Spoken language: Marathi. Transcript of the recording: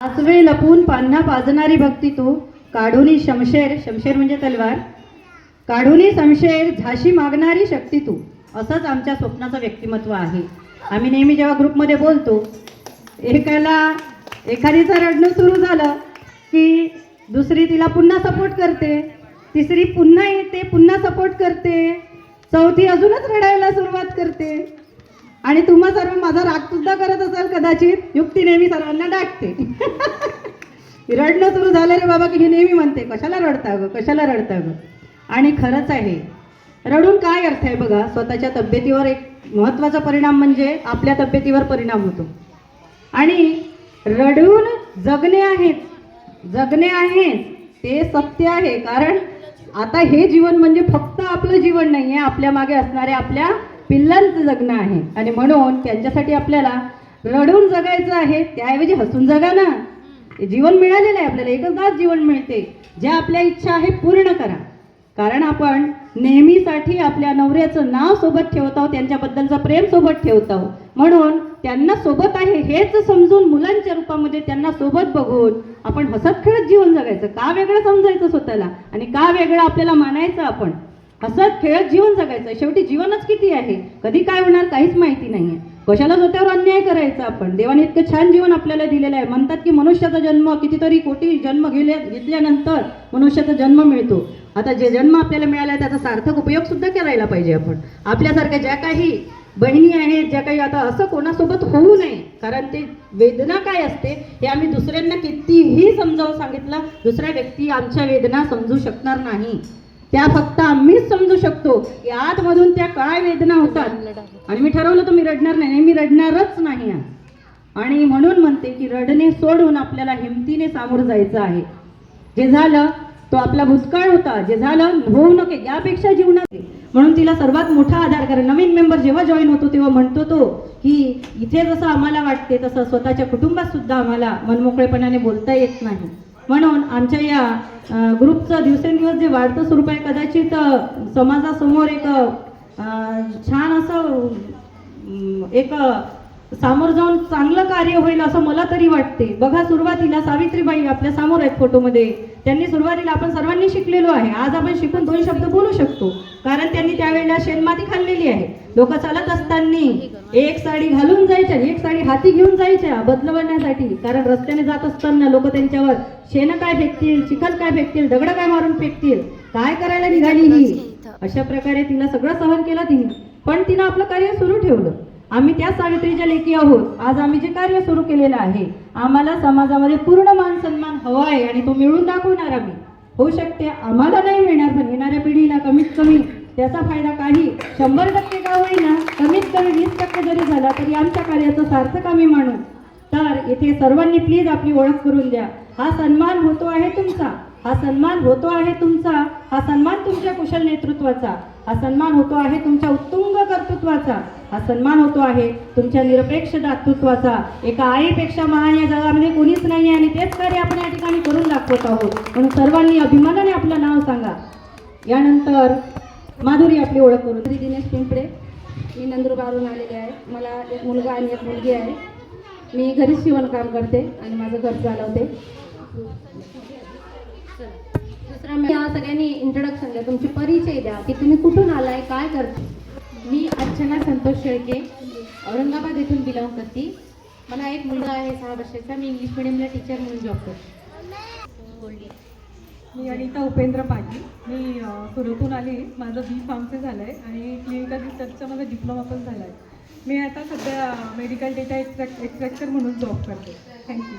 आसवे लपून पान्हा पाजणारी भक्ती तू. काढूनी शमशेर शमशेर म्हणजे तलवार. काढूनी शमशेर झाशी मागणारी शक्ती तू. असंच आमच्या स्वप्नाचं व्यक्तिमत्व आहे. आम्ही नेहमी जेव्हा ग्रुपमध्ये बोलतो एकाला एखादीचं रडणं सुरू झालं की दुसरी तिला पुन्हा सपोर्ट करते. तिसरी पुन्हा येते पुन्हा सपोर्ट करते. चौथी अजूनच रडायला सुरुवात करते. आणि तुम्हा सर्व माझा राग सुद्धा करत असाल कदाचित. युक्ती नेहमी सर्वांना डाकते रडणं सुरू झालं रे बाबा की हे नेहमी म्हणते कशाला रडता गं? कशाला रडता गं? आणि खरंच आहे रडून काय अर्थ आहे बघा स्वतःच्या तब्येतीवर एक महत्त्वाचा परिणाम म्हणजे आपल्या तब्येतीवर परिणाम होतो. आणि रडून जगणे आहेत जगणे आहे ते सत्य आहे. कारण आता हे जीवन म्हणजे फक्त आपलं जीवन नाही आहे आपल्या मागे असणाऱ्या आपल्या पिल्लांचं जगणं आहे. आणि म्हणून त्यांच्यासाठी आपल्याला रडून जगायचं आहे त्याऐवजी हसून जगा ना. जीवन मिळालेलं आहे आपल्याला एकदाच जीवन मिळते. ज्या आपल्या इच्छा आहे पूर्ण करा. कारण आपण नेहमीसाठी आपल्या नवऱ्याचं नाव सोबत ठेवत आहोत त्यांच्याबद्दलचं प्रेम सोबत ठेवत आहोत. म्हणून त्यांना सोबत आहे हेच समजून मुलांच्या रूपामध्ये त्यांना सोबत बघून आपण हसत खेळत जीवन जगायचं. का वेगळं समजायचं स्वतःला? आणि का वेगळं आपल्याला मानायचं आपण? हसत खेळत जीवन जगायचं. शेवटी जीवनच किती आहे? कधी काय होणार काहीच माहिती नाहीये. कशाला स्वतःवर अन्याय करायचा आपण? देवाने इतकं छान जीवन आपल्याला दिलेलं आहे. म्हणतात की मनुष्याचा जन्म कितीतरी कोटी जन्म गेले घेतल्यानंतर मनुष्याचा जन्म मिळतो. आता जे जन्म आपल्याला मिळाला आहे त्याचा सार्थक उपयोग सुद्धा करायला पाहिजे आपण. आपल्यासारख्या ज्या काही बहिणी आहेत ज्या काही आता असं कोणासोबत होऊ नये कारण ते वेदना काय असते हे आम्ही दुसऱ्यांना कितीही समजावून सांगितलं दुसऱ्या व्यक्ती आमच्या वेदना समजू शकणार नाही. त्या फक्त आम्हीच समजू शकतो की आतमधून त्या काय वेदना होतात. आणि मी ठरवलं तर मी रडणार नाही नाही, मी रडणारच नाही आणि म्हणून म्हणते की रडणे सोडून आपल्याला हिमतीने सामोरं जायचं आहे. जे झालं तो आपला भूतकाळ होता. जे झालं होऊ नके यापेक्षा जीवनात म्हणून तिला सर्वात मोठा आधार कारण नवीन मेंबर जेव्हा जॉईन होतो तेव्हा म्हणतो तो की इथे जसं आम्हाला वाटते तसं स्वतःच्या कुटुंबात सुद्धा आम्हाला मनमोकळेपणाने बोलता येत नाही. म्हणून आमच्या या ग्रुपचं दिवसेंदिवस जे वाढतं स्वरूप आहे कदाचित समाजासमोर एक छान असं एक सामोर जाऊन चांगलं कार्य होईल असं मला तरी वाटते. बघा सुरुवातीला सावित्रीबाई आपल्यासमोर आहेत फोटोमध्ये. त्यांनी सुरुवातीला आपण सर्वांनी शिकलेलो आहे. आज आपण शिकून दोन शब्द बोलू शकतो. कारण त्यांनी त्यावेळेला शेणमाती खाल्लेली आहे. लोक चालत असताना एक साडी घालून जायच्या एक साडी हाती घेऊन जायच्या बदलवण्यासाठी. कारण रस्त्याने जात असताना लोक त्यांच्यावर शेण काय फेकतील चिखल काय फेकतील दगड काय मारून फेकतील काय करायला निघाली ही? अशा प्रकारे तिला सगळं सहन केलं तिने. पण तिनं आपलं कार्य सुरू ठेवलं. आम्ही त्या सावित्रीच्या लेखी आहोत. आज आम्ही जे कार्य सुरू केलेलं आहे आम्हाला समाजामध्ये पूर्ण मान सन्मान हवा आहे आणि तो मिळून दाखवणार आम्ही. होऊ शकते आम्हाला नाही मिळणार पण येणाऱ्या पिढीला कमीत कमी त्याचा फायदा काही शंभर टक्के का होईना कमीत कमी वीस टक्के जरी झाला तरी आमच्या कार्याचं सार्थक आम्ही मानू. तर इथे सर्वांनी प्लीज आपली ओळख करून द्या. हा सन्मान होतो आहे तुमचा. हा सन्मान होतो आहे तुमचा. हा सन्मान तुमच्या कुशल नेतृत्वाचा. हा सन्मान होतो आहे तुमच्या उत्तुंग कर्तृत्वाचा. हा सन्मान होतो आहे. तुमच्या निरपेक्ष दातृत्वाचा एका आईपेक्षा महान या जगामध्ये कोणीच नाही आहे आणि तेच कार्य आपण या ठिकाणी करून दाखवत आहोत. म्हणून सर्वांनी अभिमानाने आपलं नाव सांगा. यानंतर माधुरी आपली ओळख करू श्री दिनेश पिंपळे. मी नंदुरबारहून आलेली आहे. मला एक मुलगा आणि एक मुलगी आहे. मी घरीच शिवणकाम करते आणि माझं घर चालवते. दुसरा मी सगळ्यांनी इंट्रोडक्शन द्या. तुमची परिचय द्या की तुम्ही कुठून आलाय काय करते? मी अर्चना संतोष शेळके औरंगाबाद येथून बिलॉंग करते. मला एक मुलगा आहे सहा वर्षाचा. मी इंग्लिश मिडियमला टीचर म्हणून जॉब करते. मी अनिता उपेंद्र पाटील. मी सुरतून आले. माझं बी फार्मचं झालं आहे आणि क्लिनिकल रिसर्चचा माझा डिप्लोमा पण झाला आहे मी आता सध्या मेडिकल डेटा एक्स्ट्रॅक्ट एक्स्ट्रॅक्टर म्हणून जॉब करते. Thank you